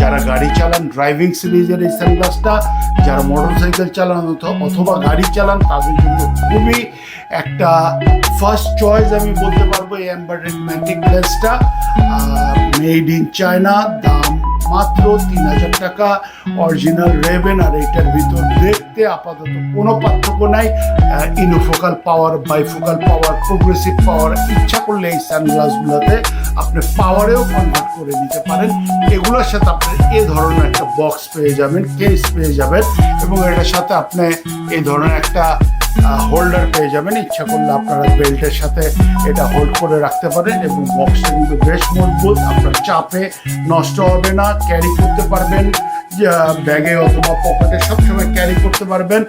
যারা গাড়ি চালান ড্রাইভিং সিরিজের এই সানগ্লাসটা যারা মোটর সাইকেল চালান অথবা গাড়ি চালান, তাদের জন্য খুবই একটা ফার্স্ট চয়েস আমি বলতে পারব এই অ্যাম্বারেড ম্যাটিক লেন্সটা মেড ইন চায়না দাম মাত্র তিন হাজার টাকা। অরিজিনাল রেভেন আর এটার ভিতর দেখতে আপাতত কোনো পার্থক্য নাই। ইনোফোকাল পাওয়ার বাইফোকাল পাওয়ার প্রোগ্রেসিভ পাওয়ার ইচ্ছা করলে এই সানগ্লাসগুলোতে আপনি পাওয়ারেও কনভার্ট করে নিতে পারেন। এগুলোর সাথে আপনি এ ধরনের একটা বক্স পেয়ে যাবেন কেস পেয়ে যাবেন এবং এটার সাথে আপনি এই ধরনের একটা হোল্ডার পেয়ে যাবেন। ইচ্ছা করলে আপনারা বেল্টের সাথে এটা হোল্ড করে রাখতে পারেন এবং বক্সটা কিন্তু বেশ মজবুত। আপনার চাপে নষ্ট হবে না ক্যারি করতে পারবেন। ব্যাগে অথবা পকেটে সবসময় ক্যারি করতে পারবেন।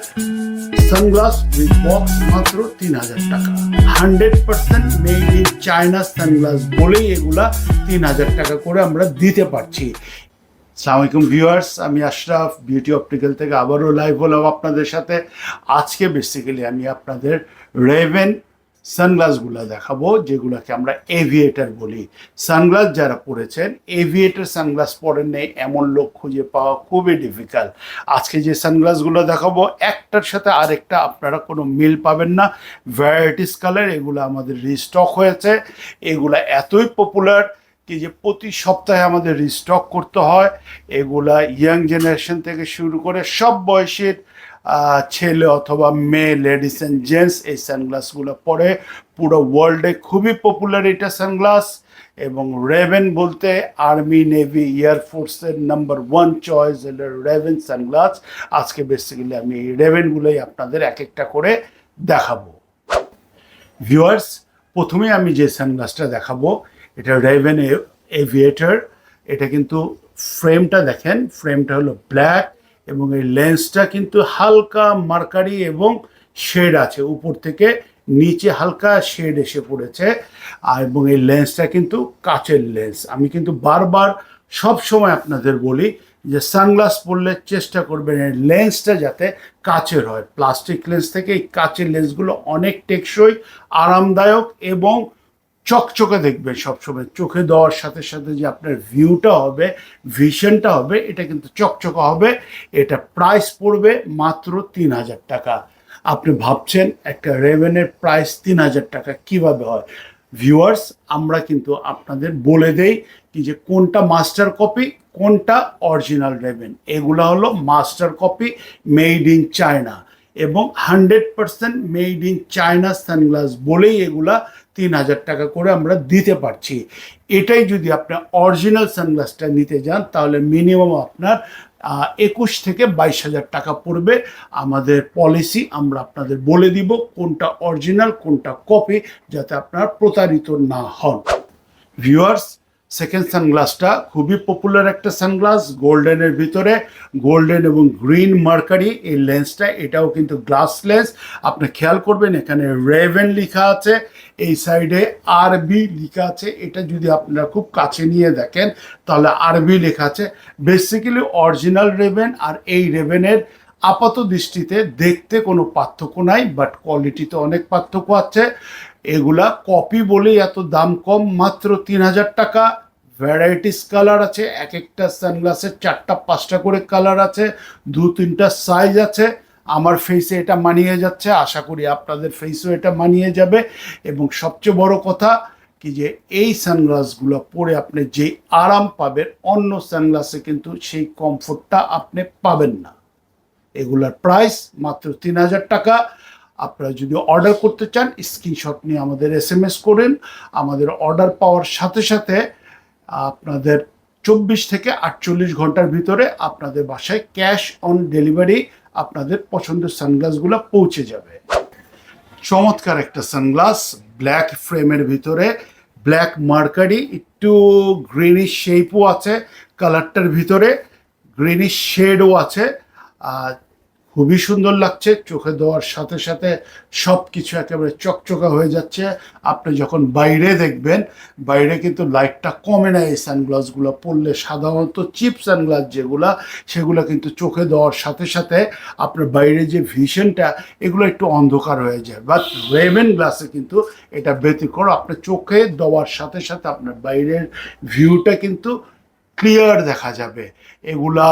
সানগ্লাস উইথ বক্স মাত্র তিন হাজার টাকা। Hundred percent made in China sunglass বলেই এগুলা তিন হাজার টাকা করে আমরা দিতে পারছি। সালামালাইকুম ভিউয়ার্স, আমি আশরাফ বিউটি অপটিক্যাল থেকে আবারও লাইভ হলাম আপনাদের সাথে। আজকে বেসিক্যালি আমি আপনাদের রেভেন সানগ্লাসগুলো দেখাবো, যেগুলোকে আমরা এভিয়েটার বলি। সানগ্লাস যারা পরেছেন এভিয়েটার সানগ্লাস পরেন নেই, এমন লোক খুঁজে পাওয়া খুবই ডিফিকাল্ট আজকে যে সানগ্লাসগুলো দেখাবো, একটার সাথে আরেকটা আপনারা কোনো মিল পাবেন না। ভ্যারাইটিস কালার এগুলো আমাদের রিস্টক হয়েছে। এগুলো এতই পপুলার কি যে প্রতি সপ্তাহে আমাদের রিস্টক করতে হয়। এগুলা ইয়াং জেনারেশন থেকে শুরু করে সব বয়সের ছেলে অথবা মেয়ে লেডিস অ্যান্ড জেন্টস এই সানগ্লাসগুলো পরে পুরো ওয়ার্ল্ডে খুবই পপুলার এটা সানগ্লাস এবং রেভেন বলতে আর্মি নেভি এয়ারফোর্সের নাম্বার ওয়ান চয়েস হলো রেভেন সানগ্লাস আজকে বেসিক্যালি আমি এই রেভেনগুলোই আপনাদের এক একটা করে দেখাবো। ভিউয়ার্স প্রথমে আমি যে সানগ্লাসটা দেখাবো এটা রেভেন এভিয়েটার এটা কিন্তু ফ্রেমটা দেখেন ফ্রেমটা হলো ব্ল্যাক এবং এই লেন্সটা কিন্তু হালকা মার্কারি এবং শেড আছে। উপর থেকে নিচে হালকা শেড এসে পড়েছে। এবং এই লেন্সটা কিন্তু কাচের লেন্স আমি কিন্তু বারবার সব সময় আপনাদের বলি যে সানগ্লাস পরলে চেষ্টা করবেন এই লেন্সটা যাতে কাচের হয়। প্লাস্টিক লেন্স থেকে এই কাচের লেন্সগুলো অনেক টেকসই, আরামদায়ক এবং চকচকে দেখবেন সবসময়। চোখে দেওয়ার সাথে সাথে যে আপনার ভিউটা হবে ভিশনটা হবে, এটা কিন্তু চকচকে হবে। এটা প্রাইস পড়বে মাত্র তিন হাজার টাকা। আপনি ভাবছেন একটা রেভেনের প্রাইস তিন হাজার টাকা কীভাবে হয়? ভিউয়ার্স আমরা কিন্তু আপনাদের বলে দেই কি যে কোনটা মাস্টার কপি কোনটা অরিজিনাল রেভেন এগুলো হলো master copy made in China এবং hundred percent made in China sunglass বলেই এগুলা তিন হাজার টাকা করে আমরা দিতে পারছি। এটাই যদি আপনার অরিজিনাল সানগ্লাসটা নিতে যান, তাহলে মিনিমাম আপনার একুশ থেকে বাইশ হাজার টাকা পড়বে। আমাদের পলিসি আমরা আপনাদের বলে দিব কোনটা অরিজিনাল কোনটা কপি যাতে আপনার প্রতারিত না হন। ভিউয়ার্স সেকেন্ড সানগ্লাসটা খুবই পপুলার একটা সানগ্লাস গোল্ডেনের ভিতরে গোল্ডেন এবং গ্রিন মার্কারি এই লেন্সটা এটাও কিন্তু গ্লাস লেন্স আপনি খেয়াল করবেন, এখানে রেভেন লেখা আছে, এই সাইডে আরবি লেখা আছে, এটা যদি আপনারা খুব কাছে নিয়ে দেখেন, তাহলে আরবি লেখা আছে। বেসিক্যালি অরিজিনাল রেভেন আর এই রেভেনের আপাত দৃষ্টিতে দেখতে কোনো পার্থক্য নাই বাট কোয়ালিটিতে অনেক পার্থক্য আছে। এগুলা কপি বলেই এত দাম কম, মাত্র তিন হাজার টাকা। ভ্যারাইটিস কালার আছে, এক একটা সানগ্লাসের চারটা, পাঁচটা করে কালার আছে, দু তিনটা সাইজ আছে। আমার ফেসে এটা মানিয়ে যাচ্ছে, আশা করি আপনাদের ফেসও এটা মানিয়ে যাবে। এবং সবচেয়ে বড় কথা কি যে, এই সানগ্লাসগুলো পরে আপনি যে আরাম পাবেন, অন্য সানগ্লাসে কিন্তু সেই কমফোর্টটা আপনি পাবেন না। এগুলার প্রাইস মাত্র তিন হাজার টাকা। আপনারা যদি অর্ডার করতে চান স্ক্রিনশট নিয়ে আমাদের এস এম এস করেন। আমাদের অর্ডার পাওয়ার সাথে সাথে আপনাদের চব্বিশ থেকে আটচল্লিশ ঘণ্টার ভিতরে আপনাদের বাসায় ক্যাশ অন ডেলিভারি আপনাদের পছন্দের সানগ্লাসগুলো পৌঁছে যাবে। চমৎকার একটা সানগ্লাস ব্ল্যাক ফ্রেমের ভিতরে ব্ল্যাক মার্কারি একটু গ্রিনিশ শেপও আছে কালারটার ভিতরে গ্রিনিশ শেডও আছে। আর খুবই সুন্দর লাগছে, চোখে দেওয়ার সাথে সাথে সব কিছু একেবারে চকচকা হয়ে যাচ্ছে। আপনি যখন বাইরে দেখবেন, বাইরে কিন্তু লাইটটা কমে না, এই সানগ্লাসগুলো পরলে সাধারণত চিপ সানগ্লাস যেগুলা, সেগুলো কিন্তু চোখে দেওয়ার সাথে সাথে আপনার বাইরে যে ভিশনটা, এগুলো একটু অন্ধকার হয়ে যায়। বাট রেভেন গ্লাসে কিন্তু এটা ব্যতিক্রম। আপনার চোখে দেওয়ার সাথে সাথে আপনার বাইরের ভিউটা কিন্তু ক্লিয়ার দেখা যাবে। এগুলা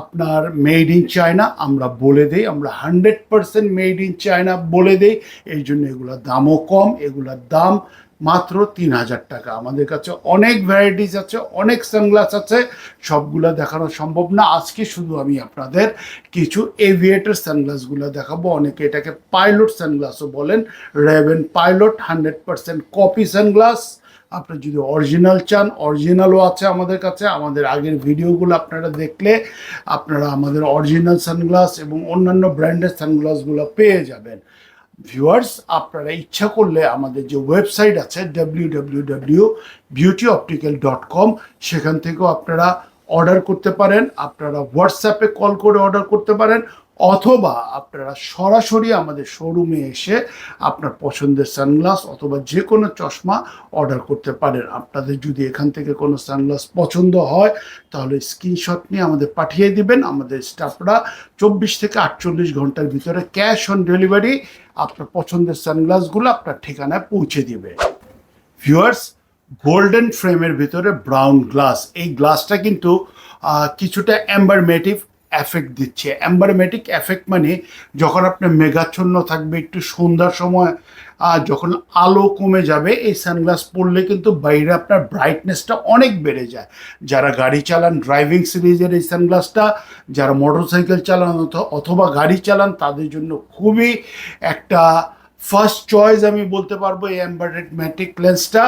আপনার মেড ইন চায়না আমরা বলে দিই, আমরা hundred percent made in China বলে দিই। এই জন্য এগুলোর দামও কম এগুলোর দাম মাত্র তিন হাজার টাকা। আমাদের কাছে অনেক ভ্যারাইটিস আছে, অনেক সানগ্লাস আছে, সবগুলো দেখানো সম্ভব না। আজকে শুধু আমি আপনাদের কিছু এভিয়েটার সানগ্লাসগুলো দেখাবো। অনেকে এটাকে পাইলট সানগ্লাসও বলেন Ray Ban pilot hundred percent copy sunglass আপনি যদি অরিজিনাল চান অরিজিনালও আছে আমাদের কাছে। আমাদের আগের ভিডিওগুলো আপনারা দেখলে আপনারা আমাদের অরিজিনাল সানগ্লাস এবং অন্যান্য ব্র্যান্ডের সানগ্লাসগুলো পেয়ে যাবেন। ভিউয়ার্স আপনারা ইচ্ছা করলে আমাদের যে ওয়েবসাইট আছে W beauty optical dot com সেখান থেকেও আপনারা অর্ডার করতে পারেন। আপনারা হোয়াটসঅ্যাপে কল করে অর্ডার করতে পারেন। অথবা আপনারা সরাসরি আমাদের শোরুমে এসে আপনার পছন্দের সানগ্লাস অথবা যে কোনো চশমা অর্ডার করতে পারেন। আপনাদের যদি এখান থেকে কোনো সানগ্লাস পছন্দ হয়, তাহলে স্ক্রিনশট নিয়ে আমাদের পাঠিয়ে দিবেন। আমাদের স্টাফরা চব্বিশ থেকে আটচল্লিশ ঘণ্টার ভিতরে ক্যাশ অন ডেলিভারি আপনার পছন্দের সানগ্লাসগুলো আপনার ঠিকানায় পৌঁছে দিবে। ভিউয়ার্স গোল্ডেন ফ্রেমের ভিতরে ব্রাউন গ্লাস এই গ্লাসটা কিন্তু কিছুটা অ্যাম্বারমেটিভ এফেক্ট দিচ্ছে। অ্যাম্বারমেটিক এফেক্ট মানে যখন আপনার মেঘাচ্ছন্ন থাকবে, একটু সন্ধ্যার সময়, আর যখন আলো কমে যাবে, এই সানগ্লাস পরলে কিন্তু বাইরে আপনার ব্রাইটনেসটা অনেক বেড়ে যায়। যারা গাড়ি চালান ড্রাইভিং সিরিজের এই সানগ্লাসটা যারা মোটরসাইকেল চালান অথ- অথবা গাড়ি চালান, তাদের জন্য খুবই একটা ফার্স্ট চয়েস আমি বলতে পারব এই অ্যাম্বারেড ম্যাটিক লেন্সটা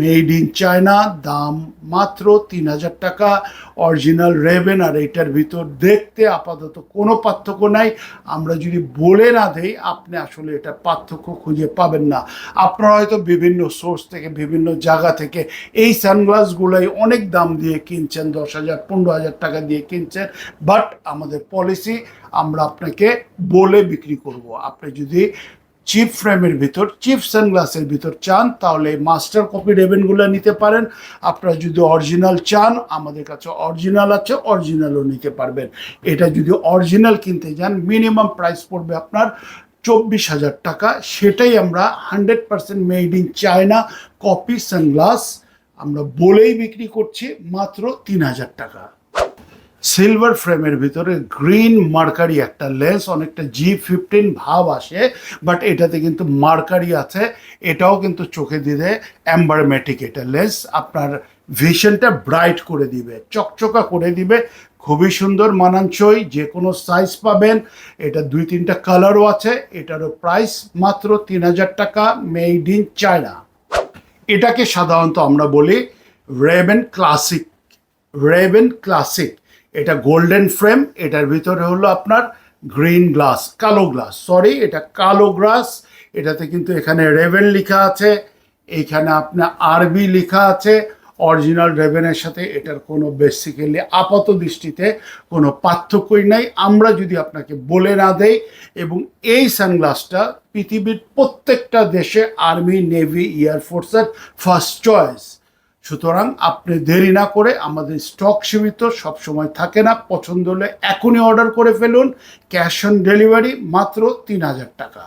মেড ইন চায়না দাম মাত্র তিন হাজার টাকা অরিজিনাল রেবেন আর এটার ভিতর দেখতে আপাতত কোনো পার্থক্য নাই। আমরা যদি বলে না দেই, আপনি আসলে এটা পার্থক্য খুঁজে পাবেন না। আপনারা হয়তো বিভিন্ন সোর্স থেকে, বিভিন্ন জায়গা থেকে এই সানগ্লাসগুলোই অনেক দাম দিয়ে কিনছেন, দশ হাজার, পনেরো হাজার টাকা দিয়ে কিনছেন। বাট আমাদের পলিসি আমরা আপনাকে বলে বিক্রি করব। আপনি যদি চিপ ফ্রেমের ভিতর, চিপ সানগ্লাসের ভিতর চান, তাহলে মাস্টার কপি রেবেনগুলো নিতে পারেন। আপনারা যদি অরিজিনাল চান, আমাদের কাছে অরিজিনাল আছে, অরিজিনালও নিতে পারবেন। এটা যদি অরিজিনাল কিনতে যান, মিনিমাম প্রাইস পড়বে আপনার চব্বিশ হাজার টাকা। সেটাই আমরা hundred percent made in China copy sunglass আমরা বলেই বিক্রি করছি, মাত্র তিন হাজার টাকা। সিলভার ফ্রেমের ভিতরে গ্রিন মার্কারি একটা লেন্স অনেকটা জি ফিফটিন ভাব আসে বাট এটাতে কিন্তু মার্কারি আছে। এটাও কিন্তু চোখে দিলে অ্যাম্বারমেটিক এটা লেন্স আপনার ভিশনটা ব্রাইট করে দিবে, চকচকা করে দিবে। খুবই সুন্দর মানানসই যে কোনো সাইজ পাবেন। এটা দুই তিনটা কালারও আছে, এটারও প্রাইস মাত্র তিন হাজার টাকা মেড ইন চায়না এটাকে সাধারণত আমরা বলি Ray Ban classic Ray Ban classic এটা গোল্ডেন ফ্রেম এটার ভিতরে হলো আপনার গ্রিন গ্লাস কালো গ্লাস সরি এটা কালো গ্লাস এটাতে কিন্তু এখানে রেভেন লেখা আছে, এখানে আপনার আরবি লেখা আছে অরিজিনাল রেভেনের সাথে এটার কোনো বেসিক্যালি আপাত দৃষ্টিতে কোনো পার্থক্যই নাই। আমরা যদি আপনাকে বলে না দেই, এবং এই সানগ্লাসটা পৃথিবীর প্রত্যেকটা দেশে আর্মি নেভি এয়ারফোর্সের ফার্স্ট চয়েস সুতরাং আপনি দেরি না করে আমাদের স্টক সীমিত, সবসময় থাকে না। পছন্দ হলে এখনই অর্ডার করে ফেলুন। ক্যাশ অন ডেলিভারি মাত্র তিন হাজার টাকা।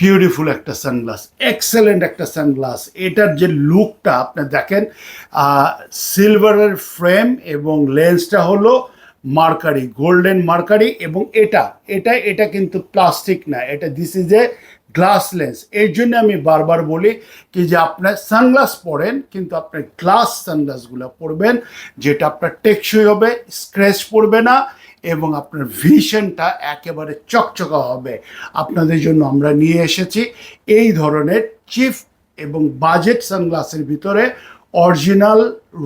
বিউটিফুল একটা সানগ্লাস এক্সেলেন্ট একটা সানগ্লাস এটার যে লুকটা আপনি দেখেন সিলভারের ফ্রেম এবং লেন্সটা হলো মার্কারি গোল্ডেন মার্কারি এবং এটা এটা এটা কিন্তু প্লাস্টিক না। এটা this is a glass lens এর জন্য আমি বারবার বলি কি যে আপনার সানগ্লাস পরেন, কিন্তু আপনার গ্লাস সানগ্লাসগুলো পরবেন, যেটা আপনার টেকসই হবে, স্ক্র্যাচ পড়বে না, এবং আপনার ভিশনটা একেবারে চকচকা হবে। আপনাদের জন্য আমরা নিয়ে এসেছি এই ধরনের চিফ এবং বাজেট সানগ্লাসের ভিতরে অরিজিনাল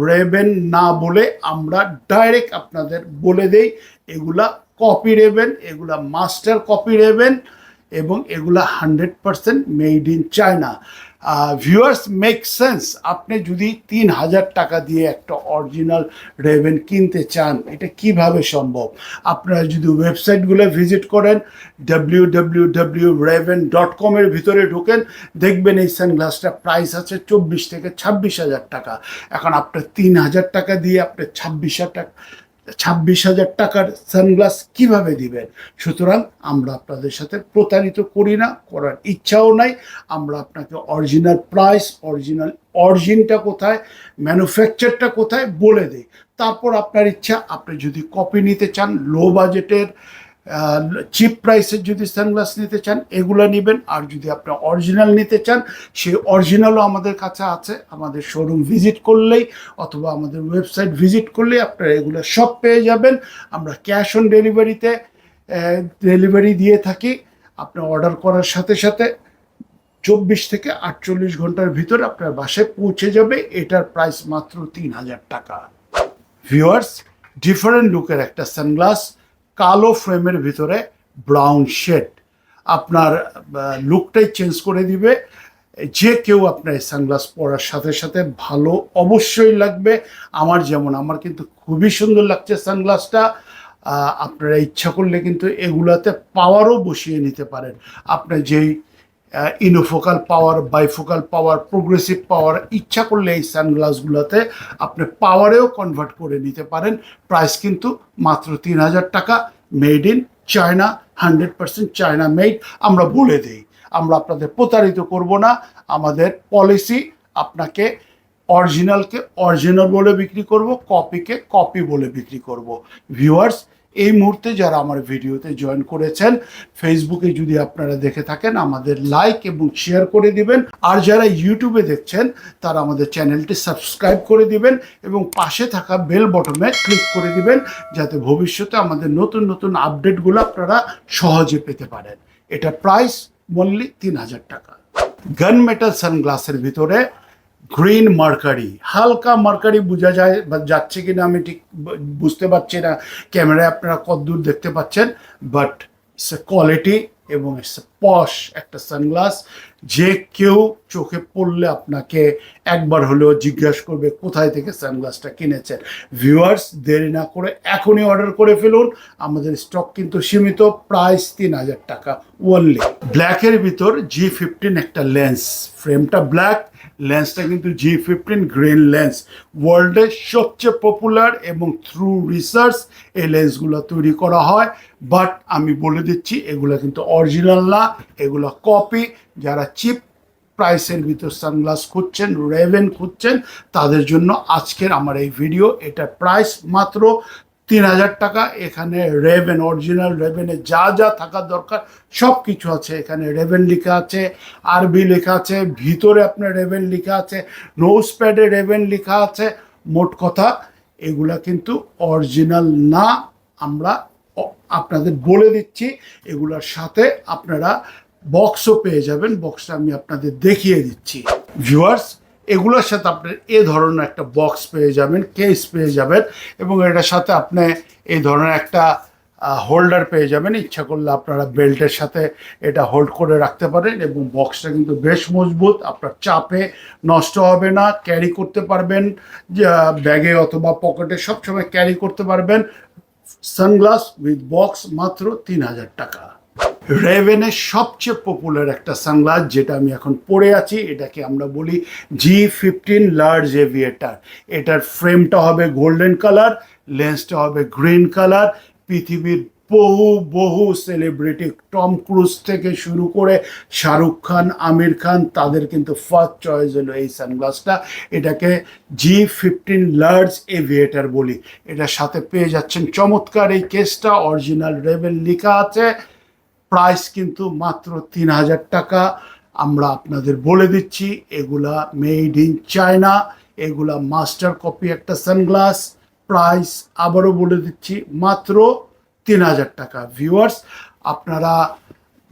রেবেন না বলে আমরা ডাইরেক্ট আপনাদের বলে দেই, এগুলা কপি রেবেন, এগুলা মাস্টার কপি রেবেন এবং এগুলা hundred percent made in China. Viewers make sense আপনি যদি তিন হাজার টাকা দিয়ে একটা অরিজিনাল রেভেন কিনতে চান, এটা কীভাবে সম্ভব? আপনারা যদি ওয়েবসাইটগুলো ভিজিট করেন W W W Ray Ban dot কমের ভিতরে ঢোকেন, দেখবেন এই সানগ্লাসটা প্রাইস আছে চব্বিশ থেকে ছাব্বিশ হাজার টাকা। এখন আপনার তিন হাজার টাকা দিয়ে আপনার ছাব্বিশ হাজার টাকা ছাব্বিশ হাজার টাকার সানগ্লাস কীভাবে দিবেন? সুতরাং আমরা আপনাদের সাথে প্রতারিত করি না, করার ইচ্ছাও নাই। আমরা আপনাকে অরিজিনাল প্রাইস অরিজিনাল অরিজিনটা কোথায় ম্যানুফ্যাকচারটা কোথায় বলে দিই। তারপর আপনার ইচ্ছা, আপনি যদি কপি নিতে চান লো বাজেটের চিপ প্রাইসের যদি সানগ্লাস নিতে চান, এগুলো নেবেন। আর যদি আপনি অরিজিনাল নিতে চান, সেই অরিজিনালও আমাদের কাছে আছে। আমাদের শোরুম ভিজিট করলেই অথবা আমাদের ওয়েবসাইট ভিজিট করলেই আপনারা এগুলো সব পেয়ে যাবেন। আমরা ক্যাশ অন ডেলিভারিতে ডেলিভারি দিয়ে থাকি। আপনি অর্ডার করার সাথে সাথে চব্বিশ থেকে আটচল্লিশ ঘণ্টার ভিতর আপনার বাসায় পৌঁছে যাবে। এটার প্রাইস মাত্র তিন হাজার টাকা। ভিউয়ার্স ডিফারেন্ট লুকের একটা সানগ্লাস কালো ফ্রেমের ভিতরে ব্রাউন শেড আপনার লুকটাই চেঞ্জ করে দিবে। যে কেউ আপনার সানগ্লাস পরার সাথে সাথে ভালো অবশ্যই লাগবে। আমার যেমন, আমার কিন্তু খুবই সুন্দর লাগছে সানগ্লাসটা আপনারা ইচ্ছা করলে কিন্তু এগুলাতে পাওয়ারও বসিয়ে নিতে পারেন। আপনি যেই ইনোফোকাল পাওয়ার বাইফোকাল পাওয়ার প্রোগ্রেসিভ পাওয়ার ইচ্ছা করলে এই সানগ্লাসগুলোতে আপনি পাওয়ারেও কনভার্ট করে নিতে পারেন। প্রাইস কিন্তু মাত্র তিন হাজার টাকা। Made in China hundred percent China made আমরা বলে দিই, আমরা আপনাদের প্রতারিত করব না। আমাদের পলিসি আপনাকে অরিজিনালকে অরিজিনাল বলে বিক্রি করব কপিকে কপি বলে বিক্রি করব। ভিউয়ার্স এই মুহূর্তে যারা আমার ভিডিওতে জয়েন করেছেন ফেসবুকে যদি আপনারা দেখে থাকেন, আমাদের লাইক এবং শেয়ার করে দিবেন। আর যারা ইউটিউবে দেখছেন, তারা আমাদের চ্যানেলটি সাবস্ক্রাইব করে দিবেন এবং পাশে থাকা বেল বটমে ক্লিক করে দিবেন, যাতে ভবিষ্যতে আমাদের নতুন নতুন আপডেটগুলো আপনারা সহজে পেতে পারেন। এটা প্রাইস মনলি তিন হাজার টাকা। গান মেটাল সানগ্লাসের ভিতরে গ্রিন মার্কারি, হালকা মার্কারি বোঝা যায় বা যাচ্ছে কি না আমি ঠিক বুঝতে পারছি না, ক্যামেরায় আপনারা কতদূর দেখতে পাচ্ছেন বাট ইটস এ কোয়ালিটি এবং ইটস এ পশ একটা সানগ্লাস যে কেউ চোখে পড়লে আপনাকে একবার হলেও জিজ্ঞাসা করবে কোথায় থেকে সানগ্লাসটা কিনেছেন। ভিউয়ার্স দেরি না করে এখনই অর্ডার করে ফেলুন, আমাদের স্টক কিন্তু সীমিত প্রাইস তিন হাজার টাকা ওনলি ব্ল্যাকের ভিতর জি ফিফটিন একটা লেন্স ফ্রেমটা ব্ল্যাক লেন্সটা কিন্তু জি ফিফটিন গ্রিন লেন্স ওয়ার্ল্ডের সবচেয়ে পপুলার এবং থ্রু রিসার্চ এই লেন্সগুলো তৈরি করা হয়। বাট আমি বলে দিচ্ছি, এগুলো কিন্তু অরিজিনাল না, এগুলো কপি যারা চিপ প্রাইসের ভিতর সানগ্লাস খুঁজছেন রেভেন খুঁজছেন, তাদের জন্য আজকের আমার এই ভিডিও এটা প্রাইস মাত্র তিন হাজার টাকা, এখানে রেভেন অরিজিনাল রেভেনে যা যা থাকার দরকার সব কিছু আছে এখানে। রেভেন লেখা আছে আরবি লেখা আছে, ভিতরে আপনার রেভেন লেখা আছে নোজ প্যাডে রেভেন লেখা আছে, মোট কথা এগুলা কিন্তু অরিজিনাল না, আমরা আপনাদের বলে দিচ্ছি, এগুলোর সাথে আপনারা বক্সও পেয়ে যাবেন বক্সটা আমি আপনাদের দেখিয়ে দিচ্ছি। ভিউয়ার্স এগুলোর সাথে আপনার এ ধরনের একটা বক্স পেয়ে যাবেন কেস পেয়ে যাবেন এবং এটার সাথে আপনি এই ধরনের একটা হোল্ডার পেয়ে যাবেন। ইচ্ছা করলে আপনারা বেল্টের সাথে এটা হোল্ড করে রাখতে পারেন এবং বক্সটা কিন্তু বেশ মজবুত, আপনার চাপে নষ্ট হবে না ক্যারি করতে পারবেন ব্যাগে অথবা পকেটে সবসময় ক্যারি করতে পারবেন। সানগ্লাস উইথ বক্স মাত্র তিন হাজার টাকা। রেভেনের সবচেয়ে পপুলার একটা সানগ্লাস যেটা আমি এখন পরে আছি, এটাকে আমরা বলি জি ফিফটিন লার্জ এভিয়েটার এটার ফ্রেমটা হবে গোল্ডেন কালার লেন্সটা হবে গ্রিন কালার পৃথিবীর বহু বহু সেলিব্রিটি টম ক্রুজ থেকে শুরু করে শাহরুখ খান আমির খান তাদের কিন্তু ফার্স্ট চয়েস হলো এই সানগ্লাসটা এটাকে জি ফিফটিন লার্জ এভিয়েটার বলি। এটার সাথে পেয়ে যাচ্ছেন চমৎকার এই কেসটা অরিজিনাল রেভেল লেখা আছে। প্রাইস কিন্তু মাত্র তিন হাজার টাকা। আমরা আপনাদের বলে দিচ্ছি, এগুলা মেড ইন চায়না এগুলা মাস্টার কপি একটা সানগ্লাস প্রাইস আবারও বলে দিচ্ছি, মাত্র তিন হাজার টাকা। ভিউয়ার্স আপনারা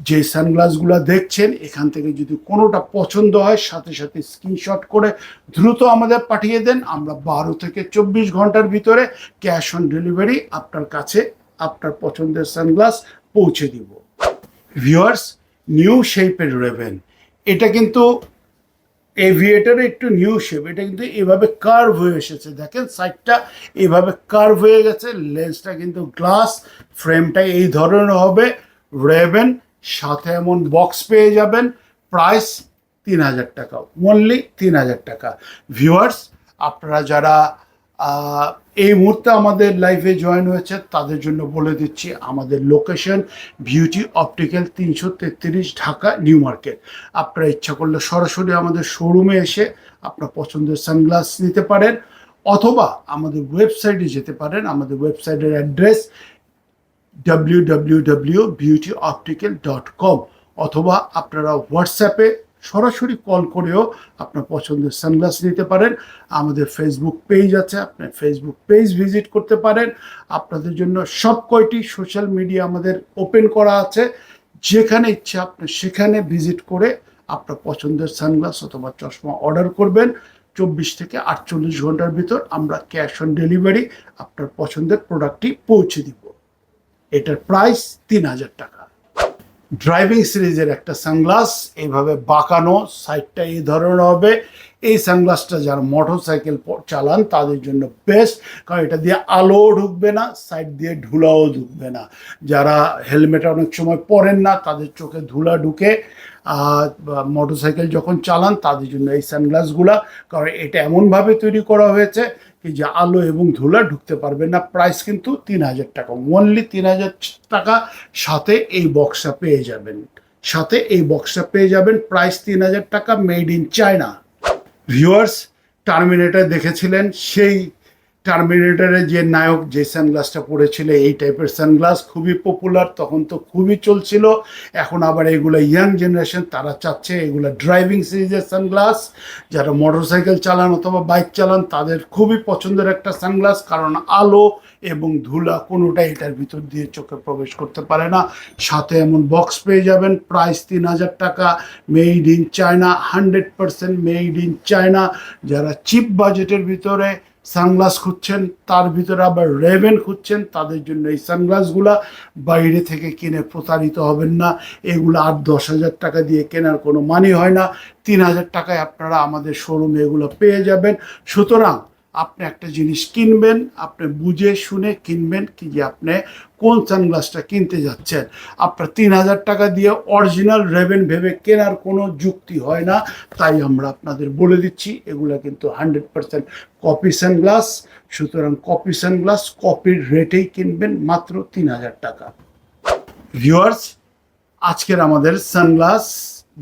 যে সানগ্লাসগুলো দেখছেন, এখান থেকে যদি কোনোটা পছন্দ হয়, সাথে সাথে স্ক্রিনশট করে দ্রুত আমাদের পাঠিয়ে দেন। আমরা বারো থেকে চব্বিশ ঘণ্টার ভিতরে ক্যাশ অন ডেলিভারি আপনার কাছে, আপনার পছন্দের সানগ্লাস পৌঁছে দিব। ভিউয়ার্স নিউ শেপের রেভেন এটা কিন্তু এভিয়েটারে একটু নিউ শেপ এটা কিন্তু এভাবে কার্ভ হয়ে এসেছে। দেখেন সাইডটা এভাবে কার্ভ হয়ে গেছে লেন্সটা কিন্তু গ্লাস ফ্রেমটা এই ধরনের হবে। রেভেন সাথে এমন বক্স পেয়ে যাবেন। প্রাইস তিন হাজার টাকা অনলি তিন হাজার টাকা। ভিউয়ার্স আপনারা যারা এই মুহূর্তে আমাদের লাইভে জয়েন হয়েছে, তাদের জন্য বলে দিচ্ছি আমাদের লোকেশন বিউটি অপটিক্যাল তিনশো তেত্রিশ ঢাকা নিউ মার্কেট আপনারা ইচ্ছা করলে সরাসরি আমাদের শোরুমে এসে আপনার পছন্দের সানগ্লাস নিতে পারেন, অথবা আমাদের ওয়েবসাইটে যেতে পারেন। আমাদের ওয়েবসাইটের address W W W beauty optical dot com অথবা আপনারা হোয়াটসঅ্যাপে সরাসরি কল করেও আপনার পছন্দের সানগ্লাস নিতে পারেন। আমাদের ফেসবুক পেজ আছে, আপনি ফেসবুক পেজ ভিজিট করতে পারেন। আপনাদের জন্য সব কয়টি সোশ্যাল মিডিয়া আমাদের ওপেন করা আছে। যেখানে ইচ্ছা আপনি সেখানে ভিজিট করে আপনার পছন্দের সানগ্লাস অথবা চশমা অর্ডার করবেন। চব্বিশ থেকে আটচল্লিশ ঘণ্টার ভিতর আমরা ক্যাশ অন ডেলিভারি আপনার পছন্দের প্রোডাক্টটি পৌঁছে দিব। এটার প্রাইস তিন হাজার টাকা। ড্রাইভিং সিরিজের একটা সানগ্লাস, এইভাবে বাঁকানো, সাইডটা এই ধরনের হবে। এই সানগ্লাসটা যারা মোটর সাইকেল চালান, তাদের জন্য বেস্ট, কারণ এটা দিয়ে আলো ঢুকবে না, সাইড দিয়ে ধুলাও ঢুকবে না। যারা হেলমেট অনেক সময় পরেন না, তাদের চোখে ধুলা ঢুকে মোটর সাইকেল যখন চালান, তাদের জন্য এই সানগ্লাসগুলা, কারণ এটা এমনভাবে তৈরি করা হয়েছে কি যে আলো এবং ধুলা ঢুকতে পারবে না প্রাইস কিন্তু তিন হাজার টাকা। ওনলি তিন হাজার টাকা সাথে এই বক্সটা পেয়ে যাবেন। সাথে এই বক্সটা পেয়ে যাবেন প্রাইস তিন হাজার টাকা made in China viewers terminator দেখেছিলেন, সেই টার্মিনেটরের যে নায়ক যে সানগ্লাসটা পরেছিল এই টাইপের সানগ্লাস খুবই পপুলার তখন তো খুবই চলছিল। এখন আবার এগুলো ইয়াং জেনারেশন তারা চাচ্ছে এগুলো ড্রাইভিং সিরিজের সানগ্লাস যারা মোটর সাইকেল চালান অথবা বাইক চালান, তাদের খুবই পছন্দের একটা সানগ্লাস কারণ আলো এবং ধুলা কোনোটাই এটার ভিতর দিয়ে চোখে প্রবেশ করতে পারে না। সাথে এমন বক্স পেয়ে যাবেন প্রাইস তিন হাজার টাকা made in China hundred percent made in China যারা চিপ বাজেটের ভিতরে সানগ্লাস খুঁজছেন, তার ভিতরে আবার রেভেন খুঁজছেন, তাদের জন্য এই সানগ্লাসগুলো বাইরে থেকে কিনে প্রতারিত হবেন না। এগুলো আর দশ হাজার টাকা দিয়ে কেনার কোনো মানে হয় না। তিন হাজার টাকায় আপনারা আমাদের শোরুমে এগুলো পেয়ে যাবেন। সুতরাং আপনি একটা জিনিস কিনবেন, আপনি বুঝে শুনে কিনবেন কি যে আপনি কোন সানগ্লাসটা কিনতে যাচ্ছেন। আপনার তিন হাজার টাকা দিয়ে অরিজিনাল রেভেন ভেবে কেনার কোনো যুক্তি হয় না, তাই আমরা আপনাদের বলে দিচ্ছি, এগুলো কিন্তু হান্ড্রেড পার্সেন্ট কপি সানগ্লাস। সুতরাং কপি সানগ্লাস, কপির রেটেই কিনবেন মাত্র তিন হাজার টাকা। ভিউয়ার্স, আজকের আমাদের সানগ্লাস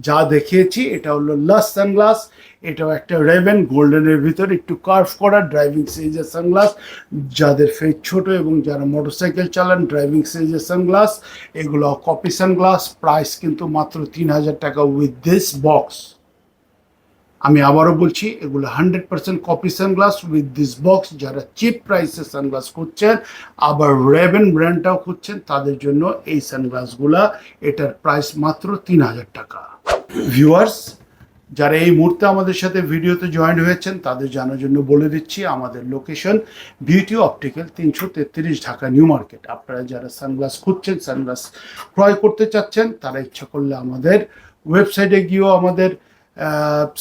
যা দেখিয়েছি, এটা হলো লাস সানগ্লাস এটাও একটা রেভেন গোল্ডেনের ভিতর, একটু কার্ভ করা ড্রাইভিং সিরিজের সানগ্লাস যাদের ফেস ছোট এবং যারা মোটরসাইকেল চালান ড্রাইভিং সিরিজের সানগ্লাস এগুলো কপি সানগ্লাস প্রাইস কিন্তু মাত্র তিন হাজার টাকা উইথ দিস বক্স আমি আবারও বলছি, এগুলো hundred percent copy sunglass with this box যারা চিপ প্রাইসে সানগ্লাস খুঁজছেন, আবার রেভেন ব্র্যান্ডটাও খুঁজছেন, তাদের জন্য এই সানগ্লাসগুলা এটার প্রাইস মাত্র তিন হাজার টাকা। ভিউয়ার্স যারা এই মুহূর্তে আমাদের সাথে ভিডিওতে জয়েন হয়েছেন, তাদের জানার জন্য বলে দিচ্ছি, আমাদের লোকেশন বিউটি অপটিক্যাল তিনশো তেত্রিশ ঢাকা নিউ মার্কেট আপনারা যারা সানগ্লাস খুঁজছেন সানগ্লাস ক্রয় করতে চাচ্ছেন, তারা ইচ্ছা করলে আমাদের ওয়েবসাইটে গিয়েও আমাদের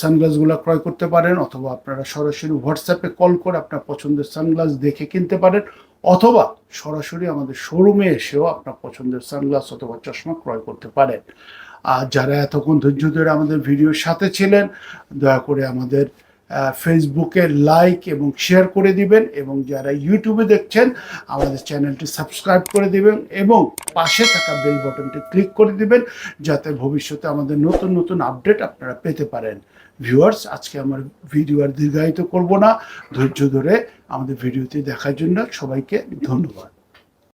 সানগ্লাসগুলো ক্রয় করতে পারেন অথবা আপনারা সরাসরি হোয়াটসঅ্যাপে কল করে আপনার পছন্দের সানগ্লাস দেখে কিনতে পারেন অথবা সরাসরি আমাদের শোরুমে এসেও আপনার পছন্দের সানগ্লাস অথবা চশমা ক্রয় করতে পারেন। আর যারা এতক্ষণ ধৈর্য ধরে আমাদের ভিডিওর সাথে ছিলেন, দয়া করে আমাদের ফেসবুকে লাইক এবং শেয়ার করে দিবেন এবং যারা ইউটিউবে দেখছেন, আমাদের চ্যানেলটি সাবস্ক্রাইব করে দিবেন এবং পাশে থাকা বেল বটনটি ক্লিক করে দিবেন, যাতে ভবিষ্যতে আমাদের নতুন নতুন আপডেট আপনারা পেতে পারেন। ভিউয়ার্স আজকে আমার ভিডিও আর দীর্ঘায়িত করব না। ধৈর্য ধরে আমাদের ভিডিওটি দেখার জন্য সবাইকে ধন্যবাদ।